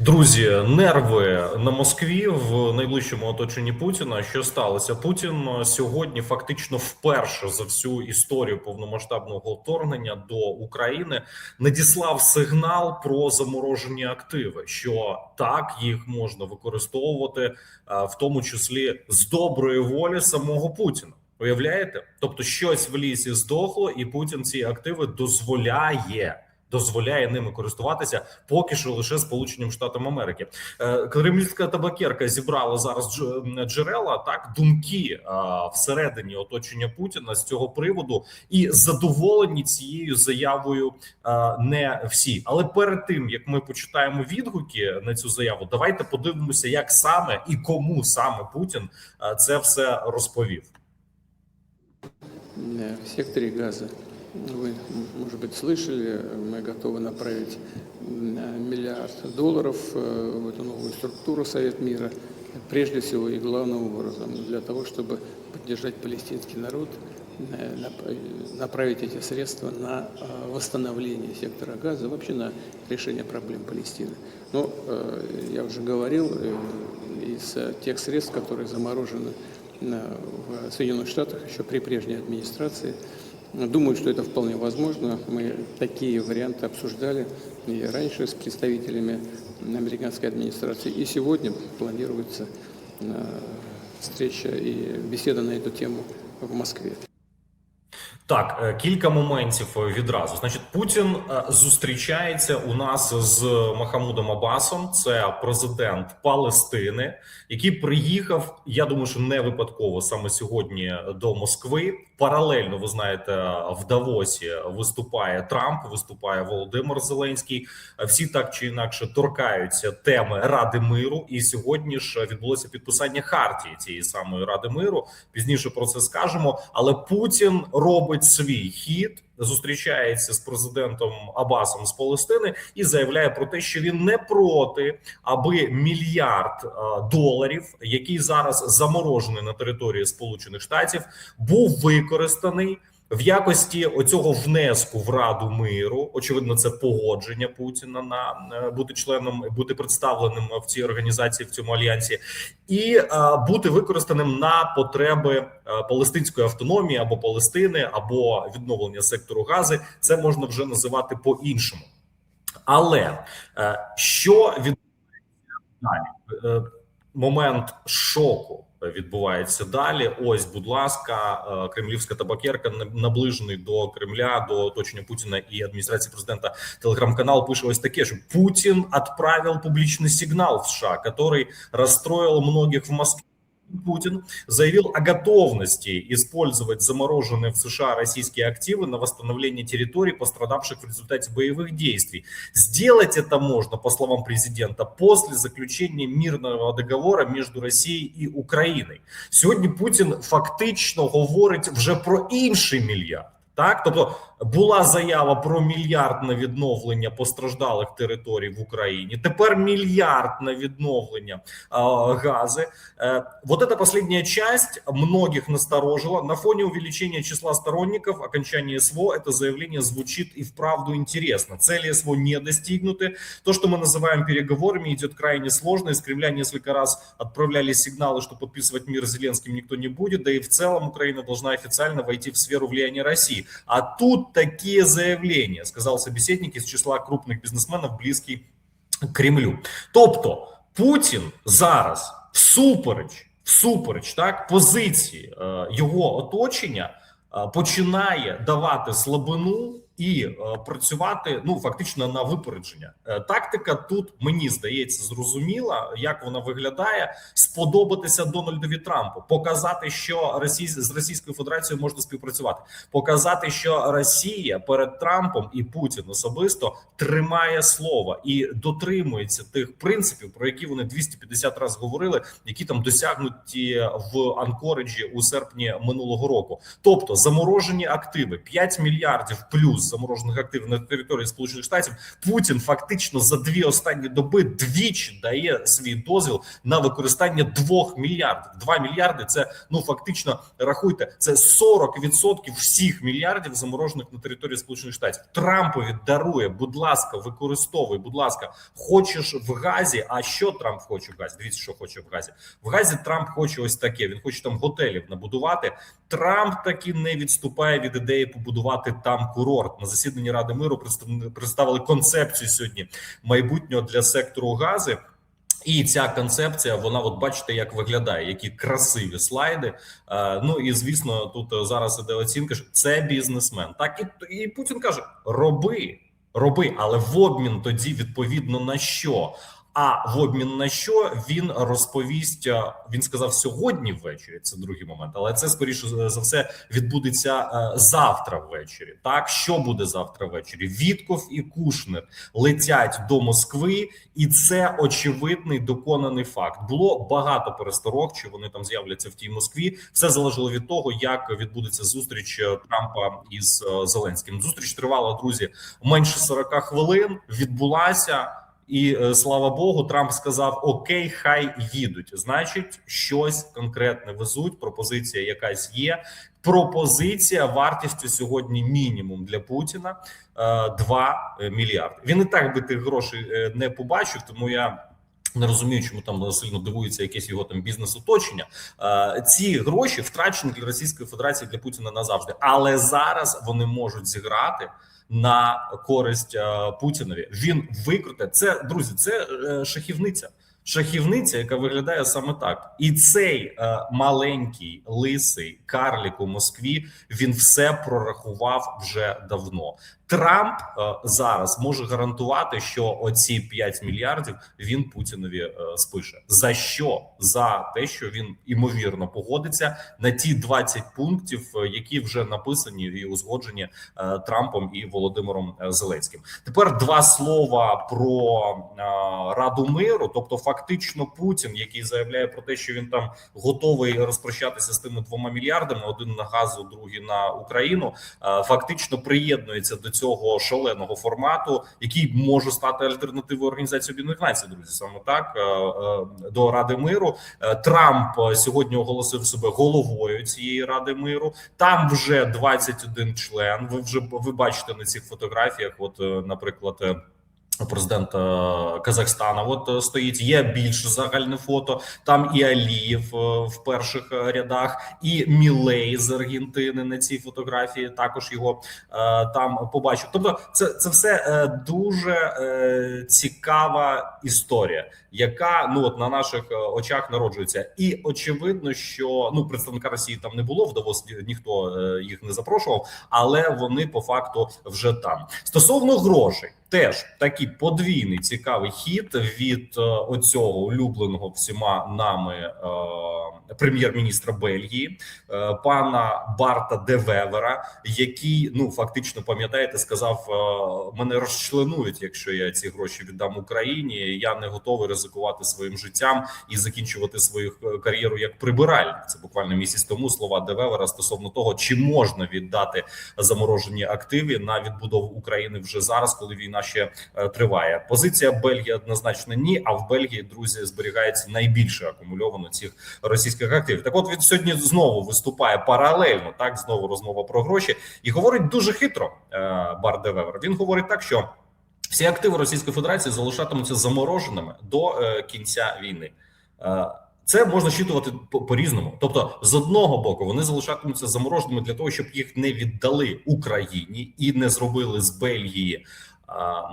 Друзі, нерви на Москві в найближчому оточенні Путіна. Що сталося? Путін сьогодні фактично вперше за всю історію повномасштабного вторгнення до України надіслав сигнал про заморожені активи, що так їх можна використовувати, е, в тому числі з доброї волі самого Путіна. Уявляєте? Тобто, щось в лісі здохло, і Путін ці активи дозволяє. Дозволяє ними користуватися поки що лише Сполученим Штатам Америки. Е, Кремлівська табакерка зібрала зараз джерела так думки всередині оточення Путіна з цього приводу, і задоволені цією заявою не всі. Але перед тим як ми почитаємо відгуки на цю заяву, давайте подивимося, як саме і кому саме Путін це все розповів. Э, В секторе газа, вы, может быть, слышали, мы готовы направить м, миллиард долларов э, в эту новую структуру Совет мира, прежде всего и главным образом для того, чтобы поддержать палестинский народ, э, нап- э, направить эти средства на э, восстановление сектора газа, вообще на решение проблем Палестины. Но э, я уже говорил, э, из э, тех средств, которые заморожены в Соединенных Штатах еще при прежней администрации. Думаю, что это вполне возможно. Мы такие варианты обсуждали и раньше с представителями американской администрации. И сегодня планируется э, встреча и беседа на эту тему в Москве. Так, е, кілька моментів е, відразу. Значить, Путін е, зустрічається у нас з Махамудом Абасом, це президент Палестини, який приїхав. Я думаю, що не випадково саме сьогодні до Москви. Паралельно, ви знаєте, в Давосі виступає Трамп, виступає Володимир Зеленський. Всі так чи інакше торкаються теми Ради миру. І сьогодні ж відбулося підписання хартії цієї самої Ради миру. Пізніше про це скажемо. Але Путін робить свій хід, зустрічається з президентом Абасом з Палестини і заявляє про те, що він не проти, аби мільярд е, доларів, який зараз заморожений на території Сполучених Штатів, був використаний. В якості оцього внеску в Раду миру, очевидно, це погодження Путіна на е, бути членом, бути представленим в цій організації в цьому альянсі, і е, бути використаним на потреби е, палестинської автономії або Палестини, або відновлення сектору Гази. Це можна вже називати по-іншому. Але е, що? Е, момент шоку відбувається далі. Ось, будь ласка, е, кремлівська табакерка на- наближений до Кремля, до оточення Путіна і адміністрації президента. Телеграм-канал пише ось таке, що Путін відправив публічний сигнал в США, який розстроїв многих в Москві. Путин заявил о готовности использовать замороженные в США российские активы на восстановление территорий, пострадавших в результате боевых действий. Сделать это можно, по словам президента, после заключения мирного договора между Росією і Україною. Сьогодні Путін фактично говорить вже про інший мільярд. Так, тобто була заява про мільярд на відновлення постраждалих територій в Україні. Тепер мільярд на відновлення а, гази. Э, Вот эта последняя часть многих насторожила. На фоне увеличения числа сторонников окончания СВО это заявление звучит и вправду интересно. Цели СВО не достигнуты. То, что мы называем переговорами, идет крайне сложно. Из Кремля несколько раз отправляли сигналы, что подписывать мир с Зеленским никто не будет. Да и в целом Украина должна официально войти в сферу влияния России. А тут такие заявления, сказал собеседник из числа крупных бизнесменов, близкий к Кремлю. Тобто Путін зараз всупереч, всупереч так позиції е, його оточення е, починає давати слабину і е, працювати ну фактично на випередження. Е, тактика тут мені здається зрозуміла, як вона виглядає. Сподобатися Дональдові Трампу, показати, що Росій з Російською Федерацією можна співпрацювати, показати, що Росія перед Трампом і Путін особисто тримає слово і дотримується тих принципів, про які вони 250 разів говорили, які там досягнуті в Анкориджі у серпні минулого року. Тобто заморожені активи 5 мільярдів плюс заморожених активів на території Сполучених Штатів. Путін фактично за дві останні доби двічі дає свій дозвіл на використання 2 мільярдів. 2 мільярди це ну фактично рахуйте, це 40% всіх мільярдів заморожених на території Сполучених Штатів. Трампові дарує, будь ласка, використовуй, будь ласка, хочеш в газі. А що Трамп хоче в газі? Дивіться, що хоче в газі. В газі Трамп хоче ось таке. Він хоче там готелів набудувати. Трамп таки не відступає від ідеї побудувати там курорт. На засіданні Ради миру представ- представили концепцію сьогодні майбутнього для сектору гази. І ця концепція, вона, от бачите, як виглядає, які красиві слайди. Е, ну і звісно, тут зараз іде оцінка. що Це бізнесмен. Так і, і Путін каже: роби, роби, але в обмін тоді відповідно на що. А в обмін на що він розповість? е, Він сказав сьогодні ввечері. Це другий момент, але це скоріше за все відбудеться е, завтра ввечері. Так що буде завтра ввечері? Вітков і Кушнер летять до Москви, і це очевидний доконаний факт. Було багато пересторог, чи вони там з'являться в тій Москві. Все залежало від того, як відбудеться зустріч е, Трампа із Зеленським. Зустріч тривала друзі менше 40 хвилин. Відбулася. І е, слава Богу, Трамп сказав: Окей, хай їдуть. Значить, щось конкретне везуть. Пропозиція якась є. Пропозиція вартістю сьогодні мінімум для Путіна е, 2 мільярди. Він і так би тих грошей е, не побачив, тому я. Не розумію, чому там сильно дивується якесь його там бізнес-оточення. Е, ці гроші втрачені для Російської Федерації для Путіна назавжди, але зараз вони можуть зіграти на користь е, Путінові. Він викруте це, друзі. Це е, шахівниця. Шахівниця, яка виглядає саме так, і цей маленький лисий карлік у Москві він все прорахував вже давно. Трамп е, зараз може гарантувати, що оці 5 мільярдів він Путінові е, спише. За що? За те, що він імовірно погодиться на ті 20 пунктів, е, які вже написані і узгоджені Трампом і Володимиром Зеленським. Тепер два слова про Раду миру, тобто фактично Путін, який заявляє про те, що він там готовий розпрощатися з тими двома мільярдами: один на газу, другий на Україну. Фактично приєднується до цього шаленого формату, який може стати альтернативою організації Об'єднаних Націй. Друзі, саме так е, е, до Ради миру. Е, Трамп сьогодні оголосив себе головою цієї ради миру. Там вже 21 член. Ви вже ви бачите на цих фотографіях. От, наприклад. Президент Казахстана, от е, стоїть є більш загальне фото. Там і Алієв е, в перших е, рядах, і Мілей з Аргентини на цій фотографії. Також його там побачив. Тобто, це це все дуже цікава історія, яка ну от на наших очах народжується. І очевидно, що ну представника Росії там не було в Давос ніхто їх не запрошував, але вони по факту вже там. Стосовно грошей, теж такий подвійний цікавий хід від е, оцього улюбленого всіма нами е, прем'єр-міністра Бельгії, е, пана Барта Девевера, який ну фактично пам'ятаєте, сказав: е, мене розчленують, якщо я ці гроші віддам Україні. Я не готовий ризикувати своїм життям і закінчувати свою е, кар'єру як прибиральник. Це буквально місяць тому слова Девевера стосовно того, чи можна віддати заморожені активи на відбудову України вже зараз, коли війна ще е, триває. Позиція Бельгії однозначно ні. А в Бельгії друзі зберігається найбільше акумульовано цих російських активів. Так, от він сьогодні знову виступає паралельно. Так знову розмова про гроші і говорить дуже хитро. е, Бар Девевер. Він говорить так, що всі активи Російської Федерації залишатимуться замороженими до е, кінця війни. Це можна щитувати по різному. Тобто, з одного боку, вони залишатимуться замороженими для того, щоб їх не віддали Україні і не зробили з Бельгії.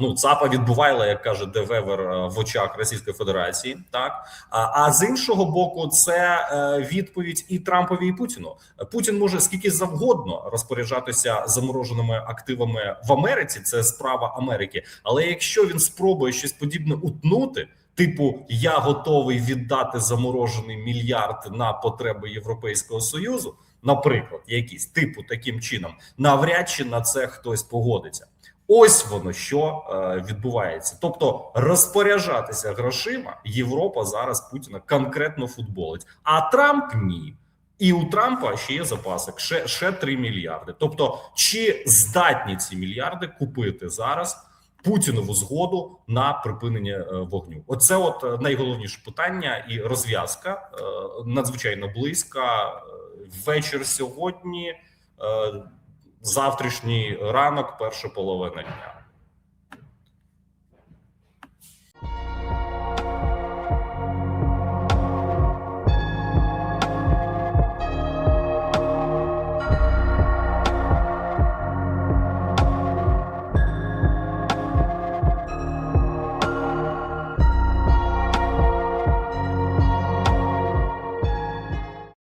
Ну, ЦАПа відбувала, як каже Девевер е, в очах Російської Федерації, так а, а з іншого боку, це е, відповідь і Трампові, і Путіну. Путін може скільки завгодно розпоряджатися замороженими активами в Америці. Це справа Америки. Але якщо він спробує щось подібне утнути. Типу, я готовий віддати заморожений мільярд на потреби Європейського союзу, наприклад, якісь типу таким чином, навряд чи на це хтось погодиться. Ось воно що е, відбувається. Тобто розпоряджатися грошима Європа зараз Путіна конкретно футболить, а Трамп ні. І у Трампа ще є запаси, ще, ще 3 мільярди. Тобто, чи здатні ці мільярди купити зараз Путінову згоду на припинення е, вогню? Оце от е, найголовніше питання і розв'язка надзвичайно близька. Вечір сьогодні, завтрашній ранок, перша половина дня.